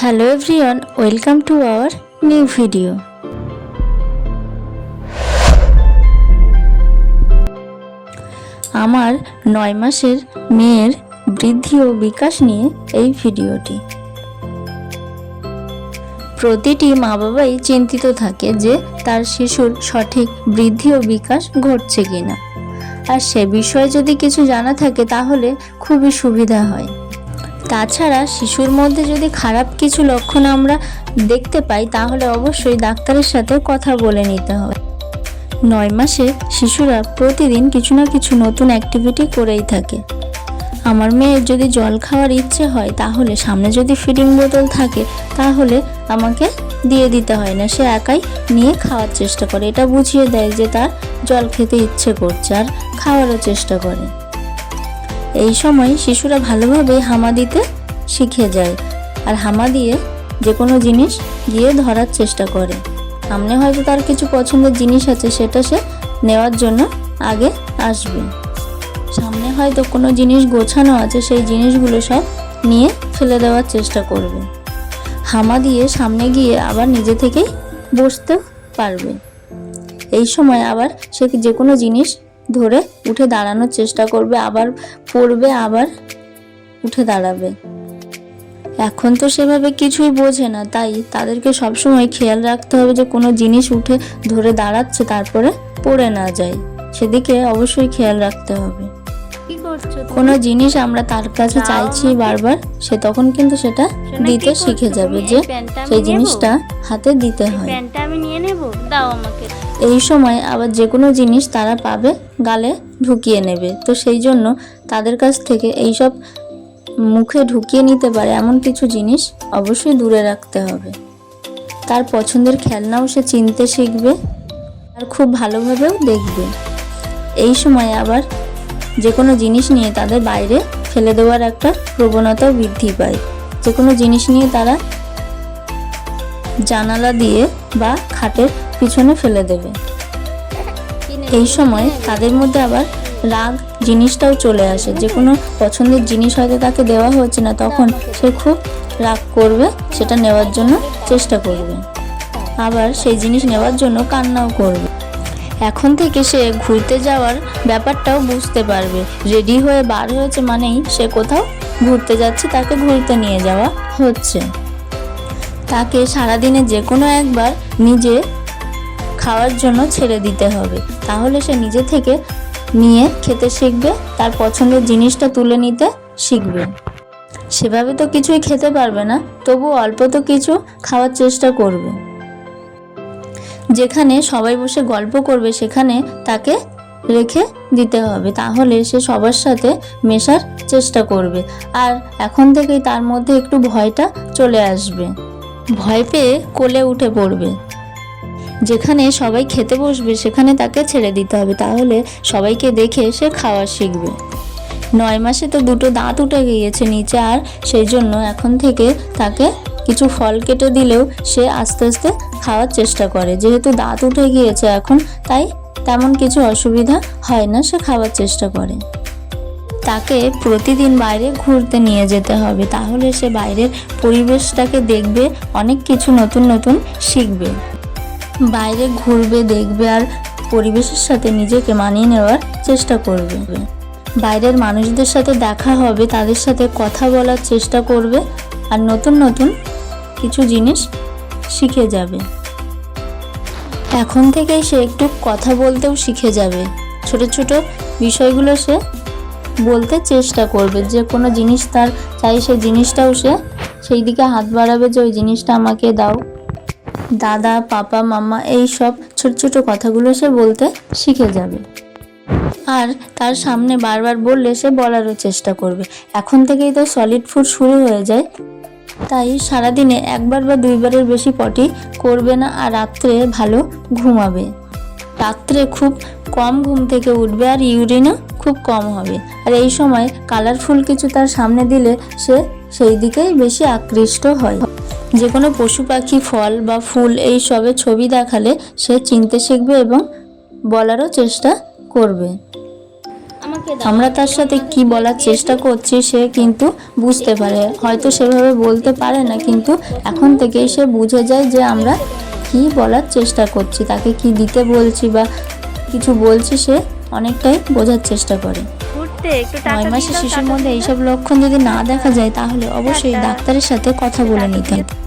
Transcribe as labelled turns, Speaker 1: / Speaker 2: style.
Speaker 1: Hello everyone, welcome to our new video. আমার নয় মাসের মেয়ের বৃদ্ধি ও বিকাশ নিয়ে এই ভিডিওটি। প্রতিটি মা বাবাই চিন্তিত থাকে যে তার শিশুর সঠিক বৃদ্ধি ও বিকাশ ঘটছে কিনা। আর সে বিষয়ে যদি কিছু জানা থাকে তাহলে খুবই সুবিধা হয়। তাছাড়া শিশুর মধ্যে যদি খারাপ কিছু লক্ষণ আমরা দেখতে পাই, তাহলে অবশ্যই ডাক্তারের সাথে কথা বলে নিতে হবে। নয় মাসে শিশুরা প্রতিদিন কিছু না কিছু নতুন অ্যাক্টিভিটি করেই থাকে। আমার মেয়ের যদি জল খাওয়ার ইচ্ছে হয়, তাহলে সামনে যদি ফিডিং বোতল থাকে, তাহলে আমাকে দিয়ে দিতে হয় না। সে একাই নিয়ে খাওয়ার চেষ্টা করে। এটা বুঝিয়ে দেয় যে তার জল খেতে ইচ্ছে করছে আর খাওয়ারও চেষ্টা করে। এই সময় শিশুরা ভালোভাবে হামা দিতে শিখে যায় আর হামা দিয়ে যে কোনো জিনিস গিয়ে ধরার চেষ্টা করে। সামনে হয়তো তার কিছু পছন্দের জিনিস আছে, সেটা সে নেওয়ার জন্য আগে আসবে। সামনে হয়তো কোনো জিনিস গোছানো আছে, সেই জিনিসগুলো সব নিয়ে ফেলে দেওয়ার চেষ্টা করবে। হামা দিয়ে সামনে গিয়ে আবার নিজে থেকেই বসতে পারবে। এই সময় আবার সে যে কোনো জিনিস ধরে উঠে দাঁড়ানোর চেষ্টা করবে আবার পড়বে আবার উঠে দাঁড়াবে। এখন তো সেভাবে কিছুই বোঝে না তাই তাদেরকে সবসময় খেয়াল রাখতে হবে যে কোনো জিনিস উঠে ধরে দাঁড়াচ্ছে তারপরে পড়ে না যায়। সেদিকে অবশ্যই খেয়াল রাখতে হবে? কোনো জিনিস আমরা তার কাছে চাইছি বারবার সে তখন কিন্তু সেটা দিতে শিখে যাবে যে সেই জিনিসটা হাতে দিতে হয়।
Speaker 2: প্যান্টটা আমি নিয়ে নেব? দাও আমাকে।
Speaker 1: এই সময় আবার যে কোনো জিনিস তারা পাবে, গালে ঢুকিয়ে নেবে। তো সেই জন্য তাদের কাছ থেকে এইসব মুখে ঢুকিয়ে নিতে পারে এমন কিছু জিনিস অবশ্যই দূরে রাখতে হবে। তার পছন্দের খেলনাও সে চিনতে শিখবে আর খুব ভালোভাবেও দেখবে। এই সময় আবার যে কোনো জিনিস নিয়ে তাদের বাইরে ফেলে দেওয়ার একটা প্রবণতাও বৃদ্ধি পায়। যে কোনো জিনিস নিয়ে তারা জানালা দিয়ে বা খাটের পিছনে ফেলে দেবে। এই সময় তাদের মধ্যে আবার রাগ জিনিসটাও চলে আসে। যে কোনো পছন্দের জিনিস হয়তো তাকে দেওয়া হচ্ছে না, তখন সে খুব রাগ করবে, সেটা নেওয়ার জন্য চেষ্টা করবে। আবার সেই জিনিস নেওয়ার জন্য কান্নাও করবে। এখন থেকে সে ঘুরতে যাওয়ার ব্যাপারটাও বুঝতে পারবে। রেডি হয়ে বার হয়েছে মানেই সে কোথাও ঘুরতে যাচ্ছে, তাকে ঘুরতে নিয়ে যাওয়া হচ্ছে। তাকে সারাদিনে যে কোনো একবার নিজে খাওয়ার জন্য ছেড়ে দিতে হবে। তাহলে সে নিজে থেকে নিয়ে খেতে শিখবে, তার পছন্দের জিনিসটা তুলে নিতে শিখবে। সেভাবে তো কিছুই খেতে পারবে না, তবু অল্প তো কিছু খাওয়ার চেষ্টা করবে। যেখানে সবাই বসে গল্প করবে, সেখানে তাকে রেখে দিতে হবে। তাহলে সে সবার সাথে মেশার চেষ্টা করবে। আর এখন থেকেই তার মধ্যে একটু ভয়টা চলে আসবে। ভয় পেয়ে কোলে উঠে পড়বে। যেখানে সবাই খেতে বসবে, সেখানে তাকে ছেড়ে দিতে হবে। তাহলে সবাইকে দেখে সে খাওয়া শিখবে। নয় মাসে তো দুটো দাঁত উঠে গিয়েছে নিচে আর সেই জন্য এখন থেকে তাকে কিছু ফল কেটে দিলেও সে আস্তে আস্তে খাওয়ার চেষ্টা করে। যেহেতু দাঁত উঠে গিয়েছে এখন, তাই তেমন কিছু অসুবিধা হয় না, সে খাওয়ার চেষ্টা করে। তাকে প্রতিদিন বাইরে ঘুরতে নিয়ে যেতে হবে। তাহলে সে বাইরের পরিবেশটাকে দেখবে, অনেক কিছু নতুন নতুন শিখবে। বাইরে ঘুরবে, দেখবে আর পরিবেশের সাথে নিজেকে মানিয়ে নেওয়ার চেষ্টা করবে। বাইরের মানুষদের সাথে দেখা হবে, তাদের সাথে কথা বলার চেষ্টা করবে আর নতুন নতুন কিছু জিনিস শিখে যাবে। এখন থেকেই সে একটু কথা বলতেও শিখে যাবে। ছোট ছোট বিষয়গুলো সে বলতে চেষ্টা করবে, যে কোনো জিনিস তার চাই, সেই জিনিসটাও সে সেই দিকে হাত বাড়াবে যে, ওই জিনিসটা আমাকে দাও। দাদা, পাপা, মামা এই সব ছোট ছোট কথাগুলো সে বলতে শিখে যাবে। আর তার সামনে বারবার বললে সে বলারও চেষ্টা করবে। এখন থেকেই তো সলিড ফুড শুরু হয়ে যায়। তাই সারাদিনে একবার বা দুইবারের বেশি পটি করবে না আর রাত্রে ভালো ঘুমাবে। রাত্রে খুব কম ঘুম থেকে উঠবে আর ইউরিনও খুব কম হবে। আর এই সময় কালারফুল কিছু তার সামনে দিলে সে সেই দিকেই বেশি আকৃষ্ট হয়। যে কোনো পশু পাখি ফল বা ফুল এই সবের ছবি দেখালে সে চিনতে শিখবে এবং বলারও চেষ্টা করবে। আমরা তার সাথে কি বলার চেষ্টা করছি সে কিন্তু বুঝতে পারে। হয়তো সেভাবে বলতে পারে না কিন্তু এখন থেকেই সে বুঝে যায় যে আমরা কি বলার চেষ্টা করছি তাকে কি দিতে বলছি বা কিছু বলছি সে অনেকটাই বোঝার চেষ্টা করে। নয় মাসের শিশুর মধ্যে এইসব লক্ষণ যদি না দেখা যায় তাহলে অবশ্যই ডাক্তারের সাথে কথা বলে নিতে। হবে